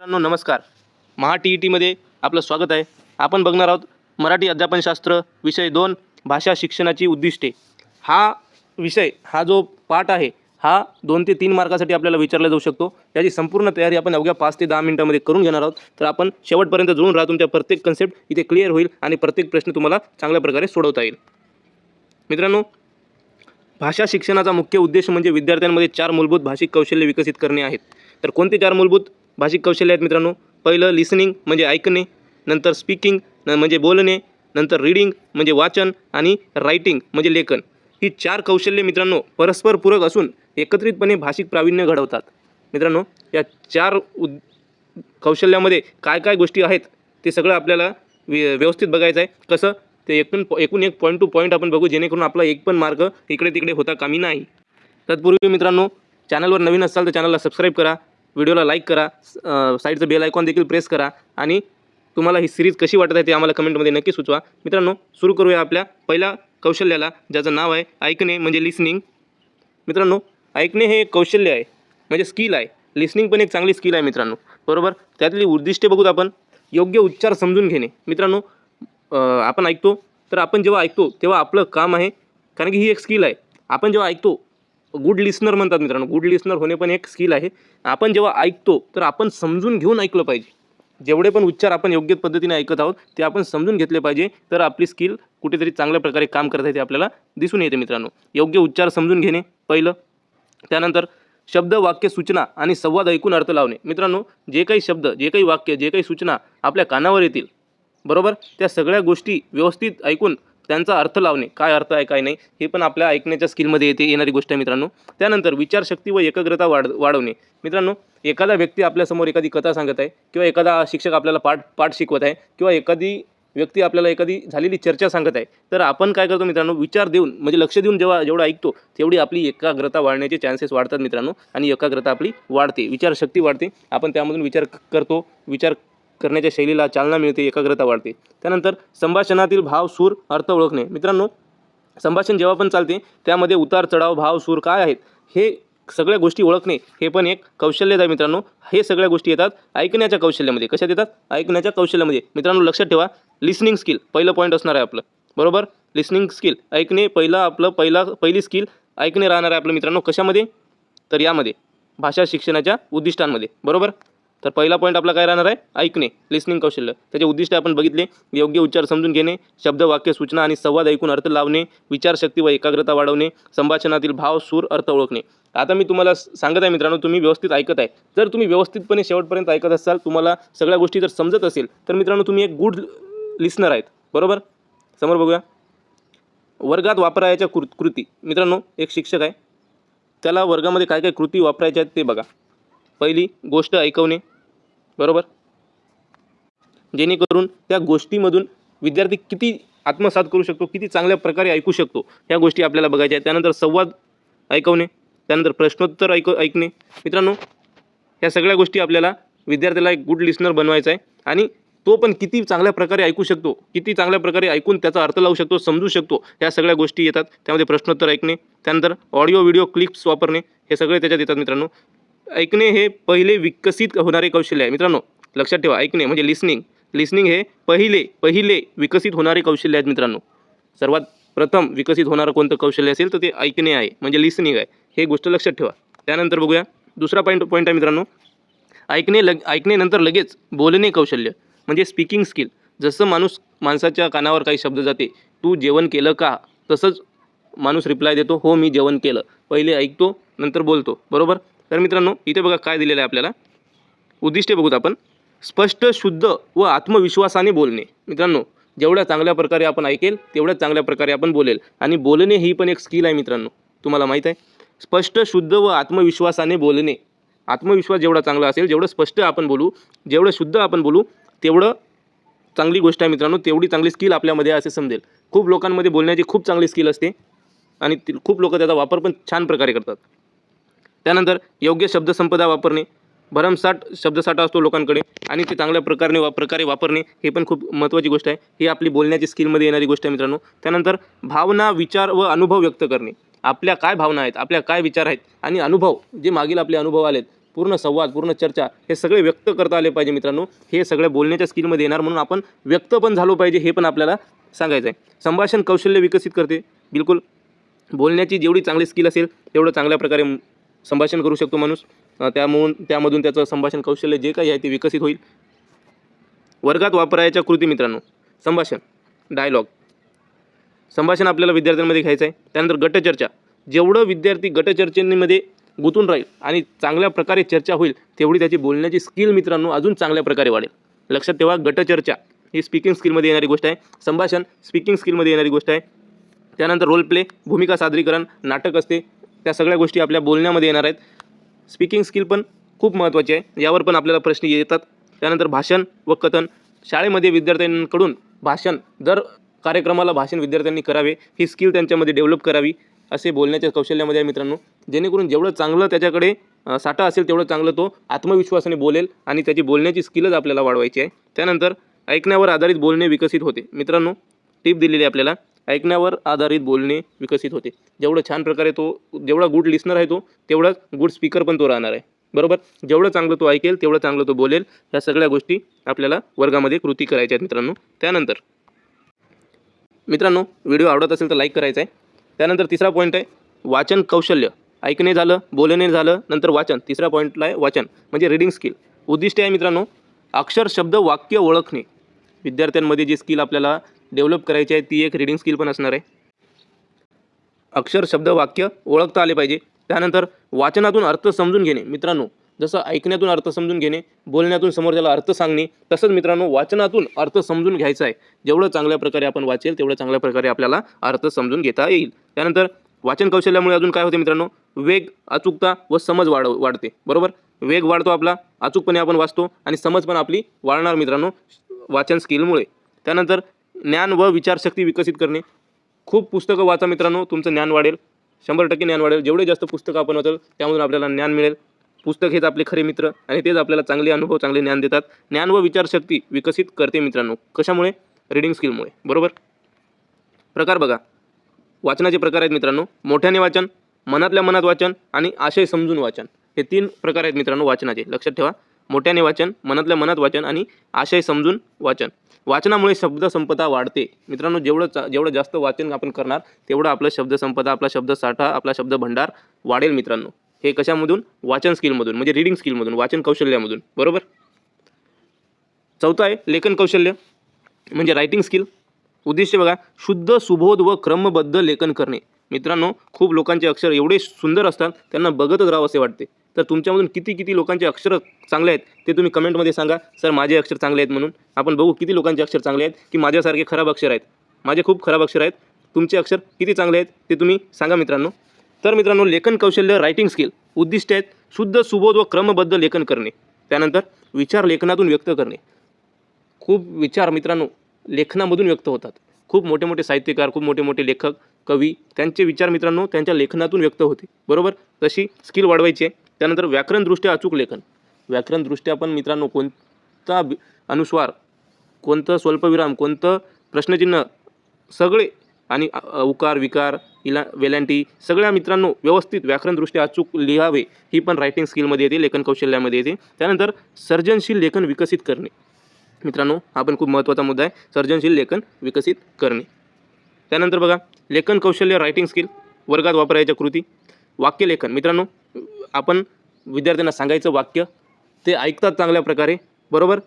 मित्रांनो नमस्कार. महा T E टीमध्ये आपलं स्वागत आहे. आपण बघणार आहोत मराठी अध्यापनशास्त्र विषय दोन भाषा शिक्षणाची उद्दिष्टे. हा विषय हा जो पाठ आहे हा दोन ते तीन मार्कासाठी आपल्याला विचारला जाऊ शकतो. याची संपूर्ण तयारी आपण अवघ्या पाच ते दहा मिनिटामध्ये करून घेणार आहोत. तर आपण शेवटपर्यंत जुळून राहा तुमच्या प्रत्येक कन्सेप्ट इथे क्लिअर होईल आणि प्रत्येक प्रश्न तुम्हाला चांगल्या प्रकारे सोडवता येईल. मित्रांनो भाषा शिक्षणाचा मुख्य उद्देश म्हणजे विद्यार्थ्यांमध्ये चार मूलभूत भाषिक कौशल्य विकसित करणे आहेत. तर कोणते चार मूलभूत? भाषिक कौशल्य आहेत मित्रांनो. पहिलं लिसनिंग म्हणजे ऐकणे नंतर स्पीकिंग न म्हणजे बोलणे नंतर रीडिंग म्हणजे वाचन आणि रायटिंग म्हणजे लेखन. ही चार कौशल्ये मित्रांनो परस्पर पूरक असून एकत्रितपणे भाषिक प्रावीण्य घडवतात. मित्रांनो या चार उद कौशल्यामध्ये काय काय गोष्टी आहेत ते सगळं आपल्याला व्य व्यवस्थित बघायचं आहे. कसं? ते एकूण एकूण एक पॉईंट टू पॉईंट आपण बघू जेणेकरून आपला एक पण मार्ग इकडे तिकडे होता कामी नाही. तत्पूर्वी मित्रांनो चॅनलवर नवीन असाल तर चॅनलला सबस्क्राईब करा. व्हिडिओला लाईक करा साईडचं बेल आयकॉन देखील प्रेस करा आणि तुम्हाला ही सिरीज कशी वाटत आहे ते आम्हाला कमेंटमध्ये नक्की सुचवा. मित्रांनो सुरू करूया आपल्या पहिल्या कौशल्याला ज्याचं नाव आहे ऐकणे म्हणजे लिसनिंग मित्रांनो ऐकणे हे एक कौशल्य आहे म्हणजे स्किल आहे. लिसनिंग पण एक चांगली स्किल आहे मित्रांनो. बरोबर? त्यातली उद्दिष्टे बघूत आपण. योग्य उच्चार समजून घेणे. मित्रांनो आपण ऐकतो तर आपण जेव्हा ऐकतो तेव्हा आपलं काम आहे. कारण की ही एक स्किल आहे. आपण जेव्हा ऐकतो गुड लिस्नर म्हणतात मित्रांनो. गुड लिस्नर होणे पण एक स्किल आहे. आपण जेव्हा ऐकतो तर आपण समजून घेऊन ऐकलं पाहिजे. जेवढे पण उच्चार आपण योग्य पद्धतीने ऐकत आहोत ते आपण समजून घेतले पाहिजे. तर आपली स्किल कुठेतरी चांगल्या प्रकारे काम करत आहे ते आपल्याला दिसून येते मित्रांनो. योग्य उच्चार समजून घेणे पहिलं. त्यानंतर शब्द वाक्य सूचना आणि संवाद ऐकून अर्थ लावणे. मित्रांनो जे काही शब्द जे काही वाक्य जे काही सूचना आपल्या कानावर येतील बरोबर? त्या सगळ्या गोष्टी व्यवस्थित ऐकून त्यांचा अर्थ लावणे. काय अर्थ आहे काय नाही हे पण आपल्या ऐकण्याच्या स्किलमध्ये येते येणारी गोष्ट आहे मित्रांनो. त्यानंतर विचारशक्ती व एकाग्रता वाढ वाढवणे. मित्रांनो एखादा व्यक्ती आपल्यासमोर एखादी कथा सांगत आहे किंवा एखादा शिक्षक आपल्याला पाठ पाठ शिकवत आहे किंवा एखादी व्यक्ती आपल्याला एखादी झालेली चर्चा सांगत आहे तर आपण काय करतो मित्रांनो विचार देऊन म्हणजे लक्ष देऊन जेव्हा जेवढं ऐकतो तेवढी आपली एकाग्रता वाढण्याचे चान्सेस वाढतात मित्रांनो आणि एकाग्रता आपली वाढते विचारशक्ती वाढते. आपण त्यामधून विचार करतो विचार करण्याच्या शैलीला चालना मिळते एकाग्रता वाढते. त्यानंतर संभाषणातील भाव सूर अर्थ ओळखणे. मित्रांनो संभाषण जेव्हा पण चालते त्यामध्ये उतार चढाव भाव सूर काय आहेत हे सगळ्या गोष्टी ओळखणे हे पण एक कौशल्यच आहे मित्रांनो. हे सगळ्या गोष्टी येतात ऐकण्याच्या कौशल्यामध्ये. कशात येतात? ऐकण्याच्या कौशल्यामध्ये. मित्रांनो लक्षात ठेवा लिसनिंग स्किल पहिलं पॉईंट असणार आहे आपलं. बरोबर? लिसनिंग स्किल ऐकणे पहिलं आपलं पहिला पहिली स्किल ऐकणे राहणार आहे आपलं मित्रांनो. कशामध्ये? तर यामध्ये. भाषा शिक्षणाच्या उद्दिष्टांमध्ये. बरोबर? तर पहिला पॉईंट आपला काय राहणार आहे? ऐकणे लिसनिंग कौशल्य. त्याचे उद्दिष्ट आपण बघितले. योग्य उच्चार समजून घेणे शब्द वाक्य सूचना आणि संवाद ऐकून अर्थ लावणे विचारशक्ती व एकाग्रता वाढवणे संभाषणातील भाव सूर अर्थ ओळखणे. आता मी तुम्हाला सांगत आहे मित्रांनो तुम्ही व्यवस्थित ऐकत आहे. जर तुम्ही व्यवस्थितपणे शेवटपर्यंत ऐकत असाल तुम्हाला सगळ्या गोष्टी जर समजत असेल तर मित्रांनो तुम्ही एक गुड लिस्नर आहेत. बरोबर? समोर बघूया. वर्गात वापरायच्या कृ कृती. मित्रांनो एक शिक्षक आहे. त्याला वर्गामध्ये काय काय कृती वापरायच्या आहेत ते बघा. पहिली गोष्ट ऐकवणे. बरोबर? जेणेकरून त्या गोष्टीमधून विद्यार्थी किती आत्मसात करू शकतो किती चांगल्या प्रकारे ऐकू शकतो ह्या गोष्टी आपल्याला बघायच्या आहेत. त्यानंतर संवाद ऐकवणे त्यानंतर प्रश्नोत्तर ऐक ऐकणे. मित्रांनो ह्या सगळ्या गोष्टी आपल्याला विद्यार्थ्याला एक गुड लिस्नर बनवायचा आहे आणि तो पण किती चांगल्या प्रकारे ऐकू शकतो किती चांगल्या प्रकारे ऐकून त्याचा अर्थ लावू शकतो समजू शकतो ह्या सगळ्या गोष्टी येतात. त्यामध्ये प्रश्नोत्तर ऐकणे त्यानंतर ऑडिओ व्हिडिओ क्लिप्स वापरणे हे सगळे त्याच्यात येतात मित्रांनो. ऐकणे हे पहिले विकसित होणारे कौशल्य आहे. मित्रांनो लक्षात ठेवा ऐकणे म्हणजे लिसनिंग लिसनिंग हे पहिले पहिले विकसित होणारे कौशल्य आहेत मित्रांनो. सर्वात प्रथम विकसित होणारं कोणतं कौशल्य असेल तर ते ऐकणे आहे म्हणजे लिसनिंग आहे. हे गोष्ट लक्षात ठेवा. त्यानंतर बघूया दुसरा पॉईंट पॉईंट आहे मित्रांनो. ऐकणे लग ऐकणेनंतर लगेच बोलणे कौशल्य म्हणजे स्पीकिंग स्किल जसं माणूस माणसाच्या कानावर काही शब्द जाते तू जेवण केलं का? तसंच माणूस रिप्लाय देतो हो मी जेवण केलं. पहिले ऐकतो नंतर बोलतो. बरोबर? तर मित्रांनो इथे बघा काय दिलेलं आहे आपल्याला. उद्दिष्टे बघूत आपण. स्पष्ट शुद्ध व आत्मविश्वासाने बोलणे. मित्रांनो जेवढ्या चांगल्या प्रकारे आपण ऐकेल तेवढ्या चांगल्या प्रकारे आपण बोलेल. आणि बोलणे ही पण एक स्किल आहे मित्रांनो. तुम्हाला माहीत आहे. स्पष्ट शुद्ध व आत्मविश्वासाने बोलणे. आत्मविश्वास जेवढा चांगला असेल जेवढं स्पष्ट आपण बोलू जेवढं शुद्ध आपण बोलू तेवढं चांगली गोष्ट आहे मित्रांनो. तेवढी चांगली स्किल आपल्यामध्ये असे समजेल. खूप लोकांमध्ये बोलण्याची खूप चांगली स्किल असते. आणि खूप लोक त्याचा वापर पण छान प्रकारे करतात. त्यानंतर योग्य शब्दसंपदा वापरणे भरमसाठ शब्दसाठा असतो लोकांकडे आणि ते चांगल्या प्रकारे वा प्रकारे वापरणे हे पण खूप महत्त्वाची गोष्ट आहे. ही आपली बोलण्याची स्किलमध्ये येणारी गोष्ट आहे मित्रांनो. त्यानंतर भावना विचार व अनुभव व्यक्त करणे. आपल्या काय भावना आहेत आपल्या काय विचार आहेत आणि अनुभव जे मागील आपले अनुभव आलेत पूर्ण संवाद पूर्ण चर्चा हे सगळे व्यक्त करता आले पाहिजे मित्रांनो. हे सगळ्या बोलण्याच्या स्किलमध्ये येणार म्हणून आपण व्यक्त पण झालो पाहिजे हे पण आपल्याला सांगायचं आहे संभाषण कौशल्य विकसित करते. बिलकुल बोलण्याची जेवढी चांगली स्किल असेल तेवढं चांगल्या प्रकारे संभाषण करू शकतो माणूस. अ, त्यामधून त्यामधून त्याचं संभाषण कौशल्य जे काही आहे ते विकसित होईल. वर्गात वापरायच्या कृती मित्रांनो संभाषण डायलॉग संभाषण आपल्याला विद्यार्थ्यांमध्ये घ्यायचं आहे. त्यानंतर गटचर्चा. जेवढं विद्यार्थी गटचर्चेमध्ये गुंतून राहील आणि चांगल्या प्रकारे चर्चा होईल तेवढी त्याची बोलण्याची स्किल मित्रांनो अजून चांगल्या प्रकारे वाढेल. लक्षात ठेवा गटचर्चा ही स्पीकिंग स्किलमध्ये येणारी गोष्ट आहे. संभाषण स्पीकिंग स्किलमध्ये येणारी गोष्ट आहे. त्यानंतर रोल प्ले भूमिका सादरीकरण नाटक असते. त्या सगळ्या गोष्टी आपल्या बोलण्यामध्ये येणार आहेत. स्पीकिंग स्किल पण खूप महत्त्वाची आहे. यावर पण आपल्याला प्रश्न येतात. त्यानंतर भाषण व कथन. शाळेमध्ये विद्यार्थ्यांकडून भाषण. दर कार्यक्रमाला भाषण विद्यार्थ्यांनी करावे. ही स्किल त्यांच्यामध्ये डेव्हलप करावी. असे बोलण्याच्या कौशल्यामध्ये आहे मित्रांनो. जेणेकरून जेवढं चांगलं त्याच्याकडे साठा असेल तेवढं चांगलं तो आत्मविश्वासाने बोलेल आणि त्याची बोलण्याची स्किलच आपल्याला वाढवायची आहे. त्यानंतर ऐकण्यावर आधारित बोलणे विकसित होते. मित्रांनो टिप दिलेली आहे आपल्याला. ऐकण्यावर आधारित बोलणे विकसित होते. जेवढं छान प्रकारे तो जेवढा गुड लिस्नर आहे तो तेवढा गुड स्पीकर पण तो राहणार आहे. बरोबर? जेवढं चांगलं तो ऐकेल तेवढं चांगलं तो बोलेल. ह्या सगळ्या गोष्टी आपल्याला वर्गामध्ये कृती करायच्या आहेत मित्रांनो. त्यानंतर मित्रांनो व्हिडिओ आवडत असेल तर लाईक करायचा आहे. त्यानंतर तिसरा पॉईंट आहे वाचन कौशल्य. ऐकणे झालं बोलणे झालं नंतर वाचन. तिसरा पॉईंटला आहे वाचन म्हणजे रीडिंग स्किल उद्दिष्ट आहे मित्रांनो अक्षर शब्द वाक्य ओळखणे. विद्यार्थ्यांमध्ये जी स्किल आपल्याला डेव्हलप करायची आहे ती एक रीडिंग स्किल पण असणार आहे. अक्षर शब्द वाक्य ओळखता आले पाहिजे. त्यानंतर वाचनातून अर्थ समजून घेणे. मित्रांनो जसं ऐकण्यातून अर्थ समजून घेणे बोलण्यातून समोरच्याला अर्थ सांगणे तसंच मित्रांनो वाचनातून अर्थ समजून घ्यायचा आहे. जेवढं चांगल्या प्रकारे आपण वाचेल तेवढं चांगल्या प्रकारे आपल्याला अर्थ समजून घेता येईल. त्यानंतर वाचन कौशल्यामुळे अजून काय होते मित्रांनो? वेग अचूकता व समज वाढ वाढते. बरोबर? वेग वाढतो आपला अचूकपणे आपण वाचतो आणि समज पण आपली वाढणार मित्रांनो वाचन स्किलमुळे त्यानंतर ज्ञान व विचारशक्ती विकसित करणे. खूप पुस्तकं वाचा मित्रांनो तुमचं ज्ञान वाढेल. शंभर टक्के ज्ञान वाढेल. जेवढे जास्त पुस्तकं आपण वाचाल त्यामधून आपल्याला ज्ञान मिळेल. पुस्तक हेच आपले खरे मित्र आणि तेच आपल्याला चांगले अनुभव चांगले ज्ञान देतात. ज्ञान व विचारशक्ती विकसित करते मित्रांनो. कशामुळे? रीडिंग स्किलमुळे बरोबर? प्रकार बघा. वाचनाचे प्रकार आहेत मित्रांनो. मोठ्याने वाचन मनातल्या मनात वाचन आणि आशय समजून वाचन. हे तीन प्रकार आहेत मित्रांनो वाचनाचे. लक्षात ठेवा. मोठ्याने वाचन मनातल्या मनात वाचन आणि आशय समजून वाचन. वाचनामुळे शब्दसंपदा वाढते. मित्रांनो जेवढं चा जेवढं जास्त वाचन आपण करणार तेवढं आपलं शब्दसंपदा आपला शब्दसाठा आपला शब्द भंडार वाढेल मित्रांनो. हे कशामधून? वाचन स्किलमधून म्हणजे रीडिंग स्किलमधून वाचन कौशल्यामधून. बरोबर? चौथं आहे लेखन कौशल्य म्हणजे रायटिंग स्किल उद्दिष्ट बघा शुद्ध सुबोध व क्रमबद्ध लेखन करणे. मित्रांनो खूप लोकांचे अक्षर एवढे सुंदर असतात त्यांना बघतच राहावं असे वाटते. तर तुमच्यामधून किती किती लोकांचे अक्षर चांगले आहेत ते तुम्ही कमेंटमध्ये सांगा. सर माझे अक्षर चांगले आहेत म्हणून. आपण बघू किती लोकांचे अक्षर चांगले आहेत की माझ्यासारखे खराब अक्षर आहेत. माझे खूप खराब अक्षर आहेत. तुमचे अक्षर किती चांगले आहेत ते तुम्ही सांगा मित्रांनो. तर मित्रांनो लेखन कौशल्य रायटिंग स्किल उद्दिष्ट आहेत शुद्ध सुबोध व क्रमबद्ध लेखन करणे. त्यानंतर विचार लेखनातून व्यक्त करणे. खूप विचार मित्रांनो लेखनामधून व्यक्त होतात. खूप मोठे मोठे साहित्यकार खूप मोठे मोठे लेखक कवी त्यांचे विचार मित्रांनो त्यांच्या लेखनातून व्यक्त होते. बरोबर? तशी स्किल वाढवायची आहे. त्यानंतर व्याकरणदृष्ट्या अचूक लेखन. व्याकरणदृष्ट्या पण मित्रांनो कोणता अनुस्वार कोणतं स्वल्पविराम कोणतं प्रश्नचिन्ह सगळे आणि उकार विकार इला वेलांटी सगळ्या मित्रांनो व्यवस्थित व्याकरणदृष्ट्या अचूक लिहावे ही पण रायटिंग स्किलमध्ये येते लेखन कौशल्यामध्ये येते. त्यानंतर सर्जनशील लेखन विकसित करणे. मित्रांनो हा पण खूप महत्त्वाचा मुद्दा आहे. सर्जनशील लेखन विकसित करणे. त्यानंतर बघा लेखन कौशल्य रायटिंग स्किल वर्गात वापरायच्या कृती वाक्यलेखन. मित्रांनो आपण विद्यार्थ्यांना सांगायचं वाक्य ते ऐकतात चांगल्या प्रकारे बरोबर?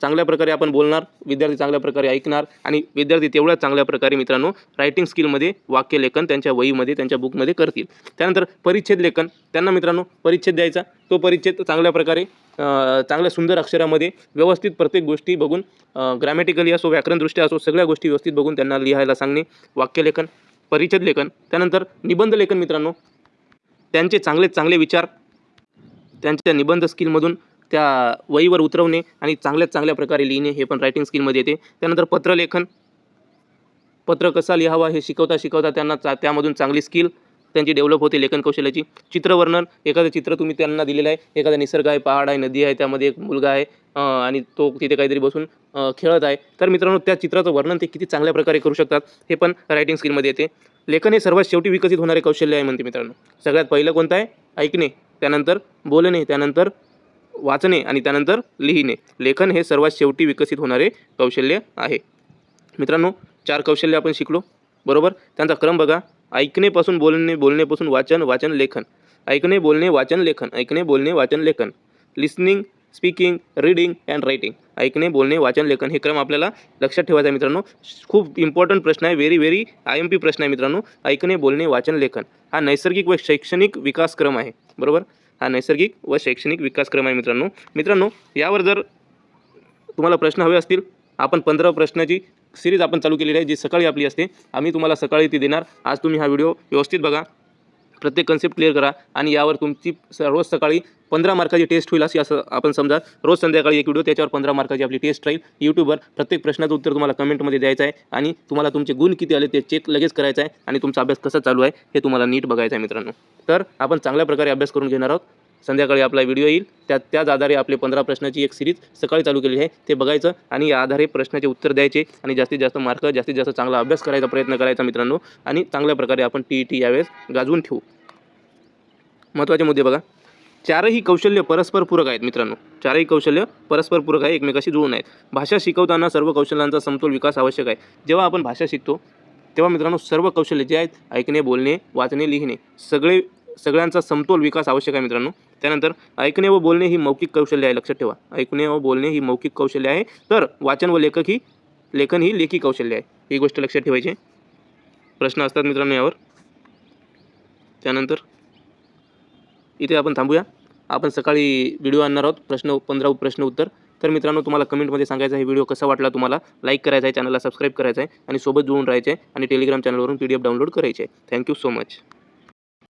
चांगल्या प्रकारे आपण बोलणार विद्यार्थी चांगल्या प्रकारे ऐकणार आणि विद्यार्थी तेवढ्या चांगल्या प्रकारे मित्रांनो रायटिंग स्किलमध्ये वाक्यलेखन त्यांच्या वहीमध्ये त्यांच्या बुकमध्ये करतील. त्यानंतर परिच्छेद लेखन. त्यांना मित्रांनो परिच्छेद द्यायचा. तो परिच्छेद चांगल्या प्रकारे चांगल्या सुंदर अक्षरामध्ये व्यवस्थित प्रत्येक गोष्टी बघून ग्रॅमॅटिकली असो व्याकरणदृष्ट्या असो सगळ्या गोष्टी व्यवस्थित बघून त्यांना लिहायला सांगणे वाक्यलेखन परिच्छेद लेखन त्यानंतर निबंध लेखन मित्रांनो त्यांचे चांगले चांगले विचार त्यांच्या निबंध स्किलमधून त्या वहीवर उतरवणे आणि चांगल्यात चांगल्या प्रकारे लिहिणे हे पण रायटिंग स्किलमध्ये येते. त्यानंतर पत्रलेखन पत्र कसा लिहावा हे शिकवता शिकवता त्यांना चा त्यामधून चांगली स्किल त्यांची डेव्हलप होते लेखन कौशल्याची. चित्रवर्णन एखादं चित्र तुम्ही त्यांना दिलेलं आहे. एखादा निसर्ग आहे पहाड आहे नदी आहे त्यामध्ये एक मुलगा आहे आणि तो तिथे काहीतरी बसून खेळत आहे. तर मित्रांनो त्या चित्राचं वर्णन ते किती चांगल्या प्रकारे करू शकतात हे पण रायटिंग स्किलमध्ये येते. लेखन हे सर्वात शेवटी विकसित होणारे कौशल्य आहे म्हणते मित्रांनो. सगळ्यात पहिलं कोणतं आहे? ऐकणे त्यानंतर बोलणे त्यानंतर वाचणे आणि त्यानंतर लिहिणे. लेखन हे सर्वात शेवटी विकसित होणारे कौशल्य आहे. मित्रांनो चार कौशल्य आपण शिकलो बरोबर? त्यांचा क्रम बघा. ऐकणेपासून बोलणे बोलणेपासून वाचन वाचन लेखन. ऐकणे बोलणे वाचन लेखन. ऐकणे बोलणे वाचन लेखन. Listening speaking reading and writing ऐकणे बोलणे वाचन लेखन हे क्रम आपल्याला लक्षात ठेवायचा आहे मित्रांनो. खूप इम्पॉर्टंट प्रश्न आहे. Very very I M P प्रश्न आहे मित्रांनो. ऐकणे बोलणे वाचन लेखन. हा नैसर्गिक व शैक्षणिक विकास क्रम आहे. बरोबर? हा नैसर्गिक व शैक्षणिक विकास क्रम आहे मित्रांनो. मित्रांनो यावर जर तुम्हाला प्रश्न हवे असतील आपण पंधरा प्रश्नाची सिरीज आपण चालू केलेली आहे जी सकाळी आपली असते. आम्ही तुम्हाला सकाळी ती देणार. आज तुम्ही हा व्हिडिओ व्यवस्थित बघा. प्रत्येक कन्सेप्ट क्लिअर करा. आणि यावर तुमची रोज सकाळी पंधरा मार्काची टेस्ट होईल अशी असं आपण समजा रोज संध्याकाळी एक व्हिडिओ त्याच्यावर पंधरा मार्काची आपली टेस्ट राहील. यूट्यूबवर प्रत्येक प्रश्नाचं उत्तर तुम्हाला कमेंटमध्ये द्यायचं आहे. आणि तुम्हाला तुमचे गुण किती आले ते चेक लगेच करायचं आहे. आणि तुमचा अभ्यास कसा चालू आहे हे तुम्हाला नीट बघायचं आहे मित्रांनो. तर आपण चांगल्या प्रकारे अभ्यास करून घेणार आहोत. संध्याकाळी आपला व्हिडिओ येईल. त्या त्याच आधारे आपले पंधरा प्रश्नाची एक सिरीज सकाळी चालू केलेली आहे. ते बघायचं आणि या आधारे प्रश्नाचे उत्तर द्यायचे आणि जास्तीत जास्त मार्क जास्तीत जास्त चांगला अभ्यास करायचा प्रयत्न करायचा मित्रांनो. आणि चांगल्या प्रकारे आपण टी ई टी यावेळेस गाजवून ठेवू. महत्त्वाचे मुद्दे बघा. चारही कौशल्य परस्पर पूरक आहेत मित्रांनो. चारही कौशल्य परस्पर पूरक आहे एकमेकाशी जुळून आहेत. भाषा शिकवताना सर्व कौशल्यांचा समतोल विकास आवश्यक आहे. जेव्हा आपण भाषा शिकतो तेव्हा मित्रांनो सर्व कौशल्य जे आहेत ऐकणे बोलणे वाचणे लिहिणे सगळे सगळ्यांचा समतोल विकास आवश्यक आहे मित्रांनो. त्यानंतर ऐकणे व बोलणे ही मौखिक कौशल्य आहे. लक्षात ठेवा. ऐकणे व बोलणे ही मौखिक कौशल्य आहे. तर वाचन व लेखक ही लेखन ही लेखी कौशल्य आहे. ही गोष्ट लक्षात ठेवायची प्रश्न असतात मित्रांनो यावर. त्यानंतर इथे आपण थांबूया. आपण सकाळी व्हिडिओ आणणार आहोत. प्रश्न पंधरा प्रश्न उत्तर. तर मित्रांनो तुम्हाला कमेंटमध्ये सांगायचं आहे व्हिडिओ कसा वाटला तुम्हाला? लाईक करायचा आहे चॅनलला सबस्क्राईब करायचं आहे आणि सोबत जुळून राहायचे आहे आणि टेलिग्राम चॅनलवरून पी डी एफ डाउनलोड करायचे आहे. Thank you so much